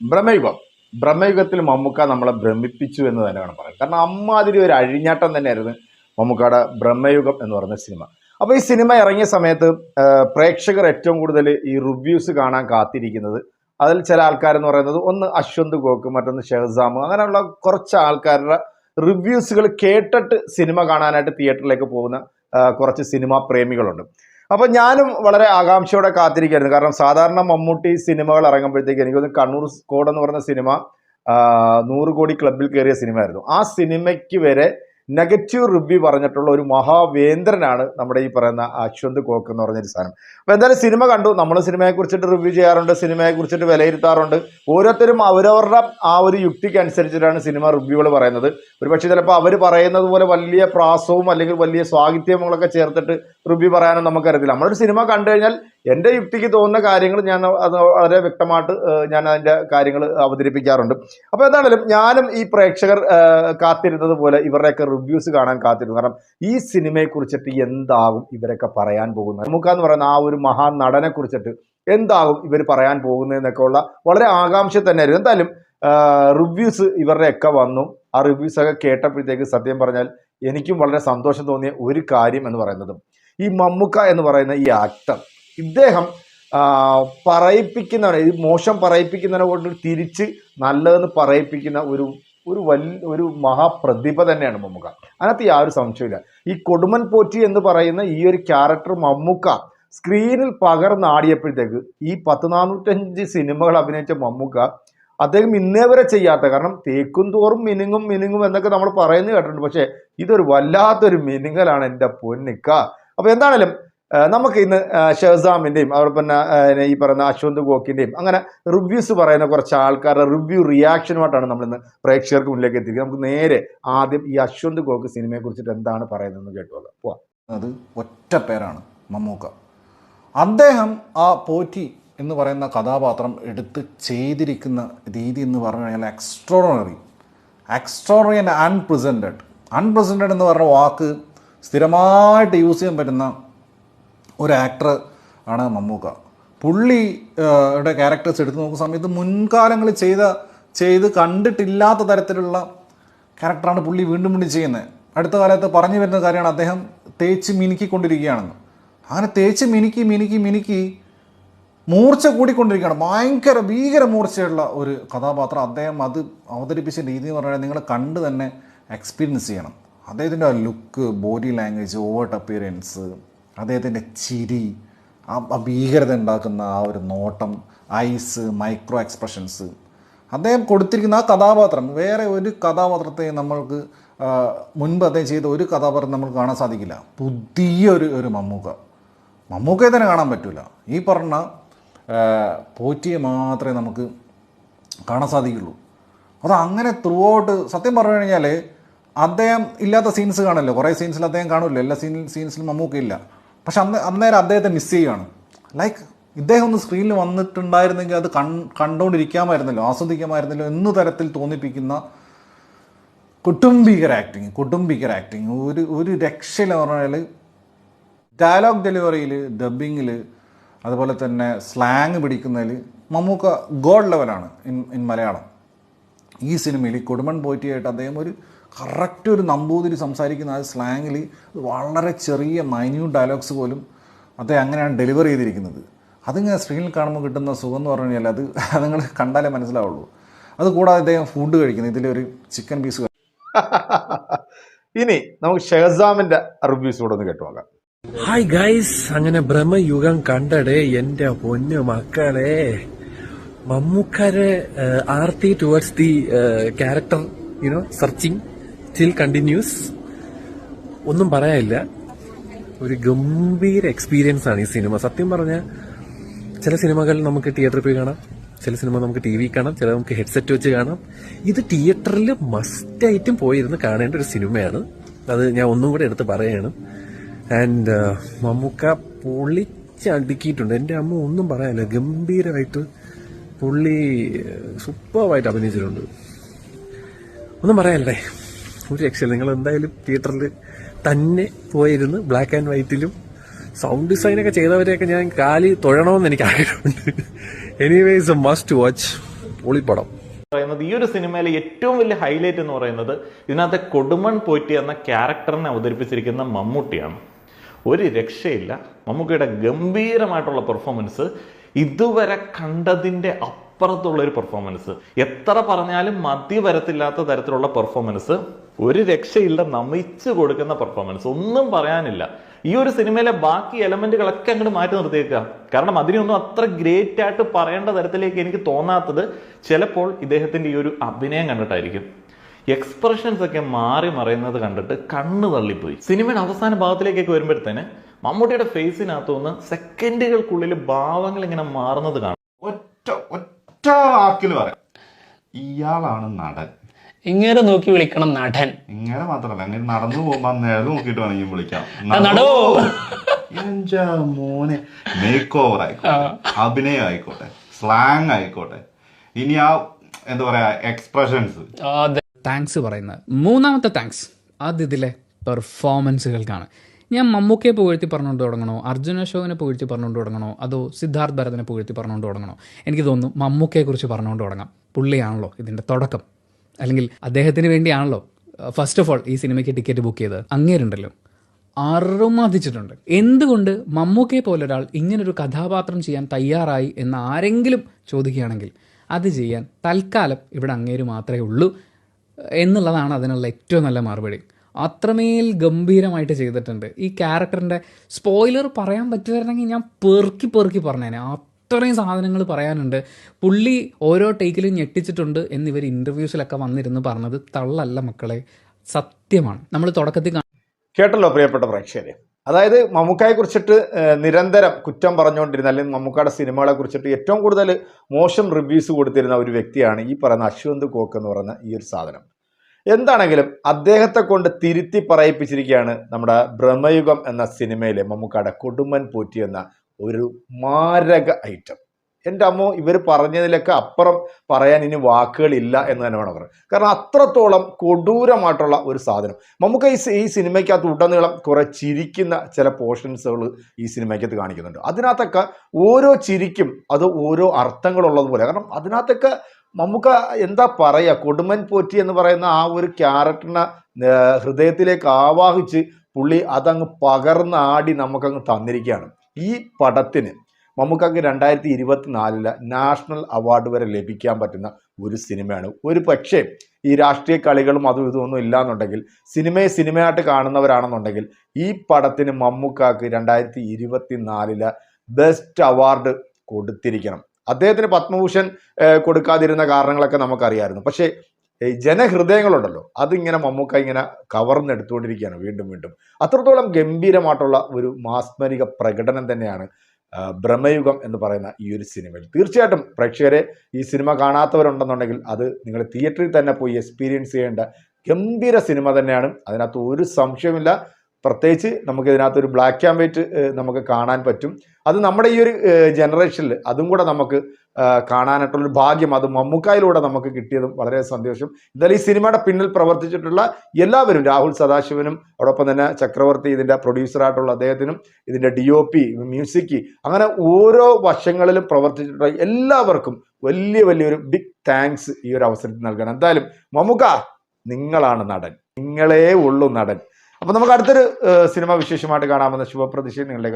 ബ്രഹ്മയുഗം. ബ്രഹ്മയുഗത്തിൽ മമ്മൂക്ക നമ്മളെ ഭ്രമിപ്പിച്ചു എന്ന് തന്നെ വേണം പറയാൻ കാരണം അമ്മാതിരി ഒരു അഴിഞ്ഞാട്ടം തന്നെയായിരുന്നു മമ്മൂക്കയുടെ ബ്രഹ്മയുഗം എന്ന് പറയുന്ന സിനിമ. അപ്പോൾ ഈ സിനിമ ഇറങ്ങിയ സമയത്ത് പ്രേക്ഷകർ ഏറ്റവും കൂടുതൽ ഈ റിവ്യൂസ് കാണാൻ കാത്തിരിക്കുന്നത് അതിൽ ചില ആൾക്കാരെന്ന് പറയുന്നത് ഒന്ന് അശ്വന്ത് ഗോക്ക് മറ്റൊന്ന് ഷെഹസാം അങ്ങനെയുള്ള കുറച്ച് ആൾക്കാരുടെ റിവ്യൂസുകൾ കേട്ടിട്ട് സിനിമ കാണാനായിട്ട് തിയേറ്ററിലേക്ക് പോകുന്ന കുറച്ച് സിനിമാ പ്രേമികളുണ്ട്. അപ്പോൾ ഞാനും വളരെ ആകാംക്ഷയോടെ കാത്തിരിക്കുകയായിരുന്നു. കാരണം സാധാരണ മമ്മൂട്ടി സിനിമകൾ ഇറങ്ങുമ്പോഴത്തേക്ക് എനിക്ക് തോന്നുന്നു കണ്ണൂർ സ്കോഡ് എന്ന് പറഞ്ഞ സിനിമ നൂറ് കോടി ക്ലബിൽ കയറിയ സിനിമയായിരുന്നു. ആ സിനിമയ്ക്ക് വരെ നെഗറ്റീവ് റിവ്യൂ പറഞ്ഞിട്ടുള്ള ഒരു മഹാവേന്ദ്രനാണ് നമ്മുടെ ഈ പറയുന്ന അശ്വന്ത് കോക്ക് എന്ന് പറഞ്ഞൊരു സാധനം. അപ്പോൾ എന്തായാലും സിനിമ കണ്ടു. നമ്മൾ സിനിമയെക്കുറിച്ചിട്ട് റിവ്യൂ ചെയ്യാറുണ്ട്. സിനിമയെക്കുറിച്ചിട്ട് വിലയിരുത്താറുണ്ട്. ഓരോരുത്തരും അവരവരുടെ ആ ഒരു യുക്തിക്ക് അനുസരിച്ചിട്ടാണ് സിനിമ റിവ്യൂകൾ പറയുന്നത്. ഒരുപക്ഷെ ചിലപ്പോൾ അവർ പറയുന്നത് പോലെ വലിയ പ്രാസവും അല്ലെങ്കിൽ വലിയ സ്വാഹിത്യങ്ങളൊക്കെ ചേർത്തിട്ട് റിവ്യൂ പറയാനും നമുക്കറിയത്തില്ല. നമ്മളൊരു സിനിമ കണ്ടു കഴിഞ്ഞാൽ എന്റെ യുക്തിക്ക് തോന്നുന്ന കാര്യങ്ങൾ ഞാൻ അത് വളരെ വ്യക്തമായിട്ട് ഞാൻ അതിന്റെ കാര്യങ്ങൾ അവതരിപ്പിക്കാറുണ്ട്. അപ്പോൾ എന്താണെങ്കിലും ഞാനും ഈ പ്രേക്ഷകർ കാത്തിരുന്നത് പോലെ ഇവരുടെയൊക്കെ റിവ്യൂസ് കാണാൻ കാത്തിരുന്നു. കാരണം ഈ സിനിമയെ കുറിച്ചിട്ട് എന്താകും ഇവരൊക്കെ പറയാൻ പോകുന്നത്? നമുക്കെന്ന് പറയുന്ന ആ ഒരു മഹാ നടനെ കുറിച്ചിട്ട് എന്താകും ഇവർ പറയാൻ പോകുന്നതെന്നൊക്കെ ഉള്ള വളരെ ആകാംക്ഷ തന്നെയായിരുന്നു. എന്തായാലും റിവ്യൂസ് ഇവരുടെയൊക്കെ വന്നു. ആ റിവ്യൂസ് ഒക്കെ കേട്ടപ്പോഴത്തേക്ക് സത്യം പറഞ്ഞാൽ എനിക്കും വളരെ സന്തോഷം തോന്നിയ ഒരു കാര്യം എന്ന് പറയുന്നത് ഈ മമ്മുക്ക എന്ന് പറയുന്ന ഈ ആക്ടർ ഇദ്ദേഹം പറയിപ്പിക്കുന്നവനെ ഇത് മോശം പറയിപ്പിക്കുന്നവനെ കൊണ്ട് തിരിച്ച് നല്ലതെന്ന് പറയിപ്പിക്കുന്ന ഒരു ഒരു വലിയ ഒരു മഹാപ്രതിഭ തന്നെയാണ് മമ്മൂക്ക. അതിനകത്ത് യാതൊരു സംശയമില്ല ഈ കൊടുമൻ പോറ്റി എന്ന് പറയുന്ന ഈ ഒരു ക്യാരക്ടർ മമ്മൂക്ക സ്ക്രീനിൽ പകർന്നാടിയപ്പോഴത്തേക്ക് ഈ പത്ത് നാനൂറ്റഞ്ച് സിനിമകൾ അഭിനയിച്ച മമ്മൂക്ക അദ്ദേഹം ഇന്നേ വരെ ചെയ്യാത്ത കാരണം തേക്കും തോറും മിനുങ്ങും മിനുങ്ങും എന്നൊക്കെ നമ്മൾ പറയുന്നത് കേട്ടിട്ടുണ്ട്. പക്ഷേ ഇതൊരു വല്ലാത്തൊരു മിനുങ്ങലാണ് എന്റെ പൊന്നിക്ക അപ്പോൾ എന്താണേലും നമുക്ക് ഇന്ന് ഷെഹസാമിന്റെയും അതോടൊപ്പം തന്നെ ഈ പറയുന്ന അശ്വന്ത് ഗോക്കിന്റെയും അങ്ങനെ റിവ്യൂസ് പറയുന്ന കുറച്ച് ആൾക്കാരുടെ റിവ്യൂ റിയാക്ഷനുമായിട്ടാണ് നമ്മളിന്ന് പ്രേക്ഷകർക്ക് മുന്നിലേക്ക് എത്തിക്കുക നമുക്ക് നേരെ ആദ്യം ഈ അശ്വന്ത് ഗോക്ക് സിനിമയെ കുറിച്ചിട്ട് എന്താണ് പറയുന്നതെന്ന് കേട്ടോ പോവാം. അത് ഒറ്റ പേരാണ് മമ്മൂക്ക. അദ്ദേഹം ആ പോറ്റി എന്ന് പറയുന്ന കഥാപാത്രം എടുത്ത് ചെയ്തിരിക്കുന്ന രീതി എന്ന് പറഞ്ഞു കഴിഞ്ഞാൽ extraordinary extraordinary and unprecedented unprecedented എന്ന് പറഞ്ഞ വാക്ക് സ്ഥിരമായിട്ട് യൂസ് ചെയ്യാൻ പറ്റുന്ന ഒരു ആക്ടർ ആണ് മമ്മൂക്ക. പുള്ളിയുടെ യുടെ ക്യാരക്ടേഴ്സ് എടുത്ത് നോക്കുന്ന സമയത്ത് മുൻകാലങ്ങളിൽ ചെയ്ത ചെയ്ത് കണ്ടിട്ടില്ലാത്ത തരത്തിലുള്ള ക്യാരക്ടറാണ് പുള്ളി വീണ്ടും വീണ്ടും ചെയ്യുന്നത്. അടുത്ത കാലത്ത് പറഞ്ഞു വരുന്ന കാര്യമാണ് അദ്ദേഹം തേച്ച് മിനുക്കിക്കൊണ്ടിരിക്കുകയാണെന്ന്. അങ്ങനെ തേച്ച് മിനുക്കി മിനുക്കി മിനുക്കി മൂർച്ച കൂടിക്കൊണ്ടിരിക്കുകയാണ്. ഭയങ്കര ഭീകര മൂർച്ചയുള്ള ഒരു കഥാപാത്രം. അദ്ദേഹം അത് അവതരിപ്പിച്ച രീതി എന്ന് പറഞ്ഞാൽ നിങ്ങൾ കണ്ട് തന്നെ എക്സ്പീരിയൻസ് ചെയ്യണം. അദ്ദേഹത്തിന്റെ ആ look body language overt appearance അദ്ദേഹത്തിന്റെ ചിരി ആ ഭീകരത ഉണ്ടാക്കുന്ന ആ ഒരു നോട്ടം ഐസ് മൈക്രോ എക്സ്പ്രഷൻസ്. അദ്ദേഹം കൊടുത്തിരിക്കുന്ന ആ കഥാപാത്രം വേറെ ഒരു കഥാപാത്രത്തെ നമ്മൾക്ക് മുൻപ് അദ്ദേഹം ചെയ്ത ഒരു കഥാപാത്രം നമുക്ക് കാണാൻ സാധിക്കില്ല. പുതിയൊരു ഒരു മമ്മൂക്ക. മമ്മൂക്കയെ തന്നെ കാണാൻ പറ്റില്ല ഈ പറഞ്ഞ പോറ്റിയെ മാത്രമേ നമുക്ക് കാണാൻ സാധിക്കുള്ളൂ. അത് അങ്ങനെ ത്രൂ ഔട്ട് സത്യം പറഞ്ഞു കഴിഞ്ഞാൽ അദ്ദേഹം ഇല്ലാത്ത സീൻസ് കാണല്ലോ. കുറേ സീൻസിൽ അദ്ദേഹം കാണില്ല. എല്ലാ സീൻ സീൻസിലും മമ്മൂക്ക ഇല്ല. പക്ഷെ അന്ന് അന്നേരം അദ്ദേഹത്തെ മിസ് ചെയ്യുകയാണ്. ലൈക്ക് ഇദ്ദേഹം ഒന്ന് സ്ക്രീനിൽ വന്നിട്ടുണ്ടായിരുന്നെങ്കിൽ അത് കൺ കണ്ടുകൊണ്ടിരിക്കാമായിരുന്നല്ലോ ആസ്വദിക്കാമായിരുന്നല്ലോ എന്ന തരത്തിൽ തോന്നിപ്പിക്കുന്ന കുടുംബീകർ ആക്ടിങ് കുടുംബീകർ ആക്ടിങ് ഒരു ഒരു രക്ഷയിൽ പറഞ്ഞാൽ ഡയലോഗ് ഡെലിവറിയിൽ ഡബിങ്ങിൽ അതുപോലെ തന്നെ സ്ലാങ് പിടിക്കുന്നതിൽ മമ്മൂക്ക ഗോഡ് ലെവലാണ് ഇൻ ഇൻ മലയാളം. ഈ സിനിമയിൽ കുടുംബൻ പോറ്റിയായിട്ട് അദ്ദേഹം ഒരു കറക്റ്റ് ഒരു നമ്പൂതിരി സംസാരിക്കുന്ന ആ സ്ലാങ്ങിൽ വളരെ ചെറിയ മൈന്യൂട്ട് ഡയലോഗ്സ് പോലും അദ്ദേഹം അങ്ങനെയാണ് ഡെലിവർ ചെയ്തിരിക്കുന്നത്. അതിങ്ങനെ സ്ക്രീനിൽ കാണുമ്പോൾ കിട്ടുന്ന സുഖം എന്ന് പറഞ്ഞു കഴിഞ്ഞാൽ അത് അത് നിങ്ങൾ കണ്ടാലേ മനസ്സിലാവുള്ളൂ. അത് കൂടാതെ അദ്ദേഹം ഫുഡ് കഴിക്കുന്നത് ഇതിലൊരു ചിക്കൻ പീസ് ഇനി നമുക്ക് ഷെഹസാമിന്റെ റിവ്യൂസ് കൂടെ ഒന്ന് കേട്ടു നോക്കാം ഹായ് ഗൈസ് അങ്ങനെ ബ്രഹ്മയുഗം കണ്ടടേ എന്റെ പൊന്നു മക്കളെ. മമ്മൂക്കാരെ ആർത്തി towards the character you know searching still continuous ഒന്നും പറയാനില്ല. ഒരു ഗംഭീര എക്സ്പീരിയൻസ് ആണ് ഈ സിനിമ. സത്യം പറഞ്ഞാൽ ചില സിനിമകൾ നമുക്ക് തിയേറ്ററിൽ പോയി കാണാം. ചില സിനിമ നമുക്ക് ടി വി കാണാം. ചില നമുക്ക് ഹെഡ്സെറ്റ് വെച്ച് കാണാം. ഇത് തിയേറ്ററിൽ മസ്റ്റായിട്ടും പോയിരുന്ന് കാണേണ്ട ഒരു സിനിമയാണ്. അത് ഞാൻ ഒന്നും കൂടെ എടുത്ത് പറയാണ്. ആൻഡ് മമ്മൂക്ക പൊളിച്ചടുക്കിയിട്ടുണ്ട്. എന്റെ അമ്മ ഒന്നും പറയാനില്ല. ഗംഭീരമായിട്ട് പുള്ളി സൂപ്പറായിട്ട് അഭിനയിച്ചിട്ടുണ്ട്. ഒന്നും പറയാനല്ലേ ഒരു രക്ഷയില്ല. നിങ്ങൾ എന്തായാലും തിയേറ്ററിൽ തന്നെ പോയിരുന്ന് ബ്ലാക്ക് ആൻഡ് വൈറ്റിലും സൗണ്ട് ഡിസൈനൊക്കെ ചെയ്തവരെയൊക്കെ ഞാൻ കാലി തൊഴണമെന്ന് എനിക്ക് ആഗ്രഹമുണ്ട്. എനിവേസ് മസ്റ്റ് വാച്ച് പൊളിപ്പടം. പറയുന്നത് ഈ ഒരു സിനിമയിലെ ഏറ്റവും വലിയ ഹൈലൈറ്റ് എന്ന് പറയുന്നത് ഇതിനകത്തെ കൊടുമൺ പോറ്റി എന്ന ക്യാരക്ടറിനെ അവതരിപ്പിച്ചിരിക്കുന്ന മമ്മൂട്ടിയാണ്. ഒരു രക്ഷയില്ല. മമ്മൂട്ടിയുടെ ഗംഭീരമായിട്ടുള്ള പെർഫോമൻസ് ഇതുവരെ കണ്ടതിന്റെ അപ്പുറത്തുള്ള ഒരു പെർഫോമൻസ് എത്ര പറഞ്ഞാലും മതി വരത്തില്ലാത്ത തരത്തിലുള്ള പെർഫോമൻസ് ഒരു രക്ഷയില്ല നമിച്ചു കൊടുക്കുന്ന പെർഫോമൻസ് ഒന്നും പറയാനില്ല. ഈ ഒരു സിനിമയിലെ ബാക്കി എലമെന്റുകളൊക്കെ അങ്ങോട്ട് മാറ്റി നിർത്തിയേക്കുക കാരണം അതിനൊന്നും അത്ര ഗ്രേറ്റ് ആയിട്ട് പറയേണ്ട തരത്തിലേക്ക് എനിക്ക് തോന്നാത്തത് ചിലപ്പോൾ ഇദ്ദേഹത്തിന്റെ ഈ ഒരു അഭിനയം കണ്ടിട്ടായിരിക്കും. എക്സ്പ്രഷൻസ് ഒക്കെ മാറി മറയുന്നത് കണ്ടിട്ട് കണ്ണ് തള്ളിപ്പോയി. സിനിമയുടെ അവസാന ഭാഗത്തിലേക്കൊക്കെ വരുമ്പോഴത്തേന് മമ്മൂട്ടിയുടെ ഫേസിനകത്തു നിന്ന് സെക്കൻഡുകൾക്കുള്ളിൽ ഭാവങ്ങൾ ഇങ്ങനെ മാറുന്നത് കാണാം. ഒറ്റ ഒറ്റ വാക്കിൽ പറയാം. ഇയാളാണ് നടൻ. ഇങ്ങനെ നോക്കി വിളിക്കണം നടൻ. ഇങ്ങനെ മാത്രല്ല അങ്ങനെ നടന്നു പോകുമ്പോ നേരെ നോക്കിട്ട് വേണമെങ്കിൽ വിളിക്കാം. നടോ. മോനെ. മേക്ക് ഓവർ ആയിക്കോട്ടെ അഭിനയം ആയിക്കോട്ടെ. സ്ലാങ് ആയിക്കോട്ടെ. ഇനി ആ എന്താ പറയാ എക്സ്പ്രഷൻസ് അതെ. താങ്ക്സ് പറയുന്നത്. മൂന്നാമത്തെ താങ്ക്സ് അത് ഇതിലെ പെർഫോമൻസുകൾക്കാണ് ഞാൻ മമ്മൂക്കയെ പുകഴ്ത്തി പറഞ്ഞുകൊണ്ട് തുടങ്ങണോ? അർജുന അശോകനെ പുകഴ്ത്തി പറഞ്ഞുകൊണ്ട് തുടങ്ങണോ? അതോ സിദ്ധാർത്ഥ് ഭരതനെ പുകഴ്ത്തി പറഞ്ഞുകൊണ്ട് തുടങ്ങണോ? എനിക്ക് തോന്നുന്നു മമ്മൂക്കയെക്കുറിച്ച് പറഞ്ഞുകൊണ്ട് തുടങ്ങാം. പുള്ളിയാണല്ലോ ഇതിന്റെ തുടക്കം. അല്ലെങ്കിൽ അദ്ദേഹത്തിന് വേണ്ടിയാണല്ലോ ഫസ്റ്റ് ഓഫ് ഓൾ ഈ സിനിമയ്ക്ക് ടിക്കറ്റ് ബുക്ക് ചെയ്തത്. അങ്ങേരുണ്ടല്ലോ. അറുമതിച്ചിട്ടുണ്ട് എന്തുകൊണ്ട് മമ്മൂക്കയെ പോലൊരാൾ ഇങ്ങനൊരു കഥാപാത്രം ചെയ്യാൻ തയ്യാറായി എന്ന് ആരെങ്കിലും ചോദിക്കുകയാണെങ്കിൽ അത് ചെയ്യാൻ തൽക്കാലം ഇവിടെ അങ്ങേര് മാത്രമേ ഉള്ളൂ എന്നുള്ളതാണ് അതിനുള്ള ഏറ്റവും നല്ല മറുപടി. അത്രമേൽ ഗംഭീരമായിട്ട് ചെയ്തിട്ടുണ്ട്. ഈ ക്യാരക്ടറിന്റെ സ്പോയിലർ പറയാൻ പറ്റുമായിരുന്നെങ്കിൽ ഞാൻ പെറുക്കി പെറുക്കി പറഞ്ഞേനെ. അത്രയും സാധനങ്ങൾ പറയാനുണ്ട്. പുള്ളി ഓരോ ടേക്കിലും ഞെട്ടിച്ചിട്ടുണ്ട് എന്നിവർ ഇന്റർവ്യൂസിലൊക്കെ വന്നിരുന്ന് പറഞ്ഞത് തള്ളല്ല മക്കളെ. സത്യമാണ്. നമ്മൾ തുടക്കത്തിൽ കേട്ടല്ലോ പ്രിയപ്പെട്ട പ്രേക്ഷകരെ. അതായത് മമ്മൂക്കയെ കുറിച്ചിട്ട് നിരന്തരം കുറ്റം പറഞ്ഞുകൊണ്ടിരുന്ന അല്ലെങ്കിൽ മമ്മൂക്കയുടെ സിനിമകളെ കുറിച്ചിട്ട് ഏറ്റവും കൂടുതൽ മോശം റിവ്യൂസ് കൊടുത്തിരുന്ന ഒരു വ്യക്തിയാണ് ഈ പറയുന്ന അശ്വന്ത് കോക്ക് എന്ന് പറയുന്ന ഈ ഒരു സാധനം. എന്താണെങ്കിലും അദ്ദേഹത്തെ കൊണ്ട് തിരുത്തി പറയിപ്പിച്ചിരിക്കുകയാണ് നമ്മുടെ ബ്രഹ്മയുഗം എന്ന സിനിമയിലെ മമ്മൂക്കാടെ കൊടുമ്പൻ പോറ്റി എന്ന ഒരു മാരക ഐറ്റം. എന്റെ അമ്മ ഇവർ പറഞ്ഞതിലൊക്കെ അപ്പുറം പറയാൻ ഇനി വാക്കുകളില്ല എന്ന് തന്നെ വേണം പറയാം കാരണം അത്രത്തോളം കൊടൂരമായിട്ടുള്ള ഒരു സാധനം. നമുക്ക് ഈ ഈ സിനിമയ്ക്കകത്ത് ഉടനീളം കുറെ ചിരിക്കുന്ന ചില പോർഷൻസുകൾ ഈ സിനിമയ്ക്കകത്ത് കാണിക്കുന്നുണ്ട്. അതിനകത്തൊക്കെ ഓരോ ചിരിക്കും അത് ഓരോ അർത്ഥങ്ങളുള്ളതുപോലെ. കാരണം അതിനകത്തൊക്കെ നമുക്ക് എന്താ പറയുക കൊടുമൻ പോറ്റി എന്ന് പറയുന്ന ആ ഒരു ക്യാരക്ടറിനെ ഹൃദയത്തിലേക്ക് ആവാഹിച്ച് പുള്ളി അതങ്ങ് പകർന്നാടി നമുക്കങ്ങ് തന്നിരിക്കുകയാണ്. ഈ പടത്തിന് നമുക്കങ്ങ് രണ്ടായിരത്തി ഇരുപത്തിനാലിൽ നാഷണൽ അവാർഡ് വരെ ലഭിക്കാൻ പറ്റുന്ന ഒരു സിനിമയാണ്. ഒരു പക്ഷേ ഈ രാഷ്ട്രീയ കളികളും അതും ഇതൊന്നും ഇല്ല ഇല്ലാന്നുണ്ടെങ്കിൽ സിനിമയെ സിനിമയായിട്ട് കാണുന്നവരാണെന്നുണ്ടെങ്കിൽ ഈ പടത്തിന് മമ്മൂക്കാക്ക് രണ്ടായിരത്തി ഇരുപത്തി നാലിൽ ബെസ്റ്റ് അവാർഡ് കൊടുത്തിരിക്കണം. അദ്ദേഹത്തിന് പത്മഭൂഷൺ കൊടുക്കാതിരുന്ന കാരണങ്ങളൊക്കെ നമുക്കറിയാമായിരുന്നു പക്ഷേ ഈ ജനഹൃദയങ്ങളുണ്ടല്ലോ അതിങ്ങനെ മമ്മൂക്ക ഇങ്ങനെ കവർന്നെടുത്തുകൊണ്ടിരിക്കുകയാണ് വീണ്ടും വീണ്ടും. അത്രത്തോളം ഗംഭീരമായിട്ടുള്ള ഒരു മാസ്മരിക പ്രകടനം തന്നെയാണ് ഭ്രമയുഗം എന്ന് പറയുന്ന ഈ ഒരു സിനിമയിൽ. തീർച്ചയായിട്ടും പ്രേക്ഷകരെ ഈ സിനിമ കാണാത്തവരുണ്ടെന്നുണ്ടെങ്കിൽ അത് നിങ്ങൾ തിയേറ്ററിൽ തന്നെ പോയി എക്സ്പീരിയൻസ് ചെയ്യേണ്ട ഗംഭീര സിനിമ തന്നെയാണ്. അതിനകത്ത് ഒരു സംശയമില്ല പ്രത്യേകിച്ച് നമുക്ക് ഇതിനകത്ത് ഒരു ബ്ലാക്ക് ആൻഡ് വൈറ്റ് നമുക്ക് കാണാൻ പറ്റും. അത് നമ്മുടെ ഈ ഒരു ജനറേഷനിൽ അതും കൂടെ നമുക്ക് കാണാനായിട്ടുള്ളൊരു ഭാഗ്യം അത് മമ്മൂക്കായിലൂടെ നമുക്ക് കിട്ടിയതും വളരെ സന്തോഷം. എന്തായാലും ഈ സിനിമയുടെ പിന്നിൽ പ്രവർത്തിച്ചിട്ടുള്ള എല്ലാവരും രാഹുൽ സദാശിവനും അതോടൊപ്പം തന്നെ ചക്രവർത്തി ഇതിന്റെ പ്രൊഡ്യൂസറായിട്ടുള്ള അദ്ദേഹത്തിനും ഇതിന്റെ ഡി ഒ പി മ്യൂസിക് അങ്ങനെ ഓരോ വശങ്ങളിലും പ്രവർത്തിച്ചിട്ടുള്ള എല്ലാവർക്കും വലിയ വലിയൊരു ബിഗ് താങ്ക്സ് ഈ ഒരു അവസരത്തിൽ നൽകണം. എന്തായാലും മമ്മൂക്ക നിങ്ങളാണ് നടൻ. നിങ്ങളേ ഉള്ളു നടൻ. അപ്പോൾ നമുക്ക് അടുത്തൊരു സിനിമ വിശേഷമായിട്ട് കാണാമെന്ന ശുഭപ്രതീക്ഷയും നിങ്ങളുടെ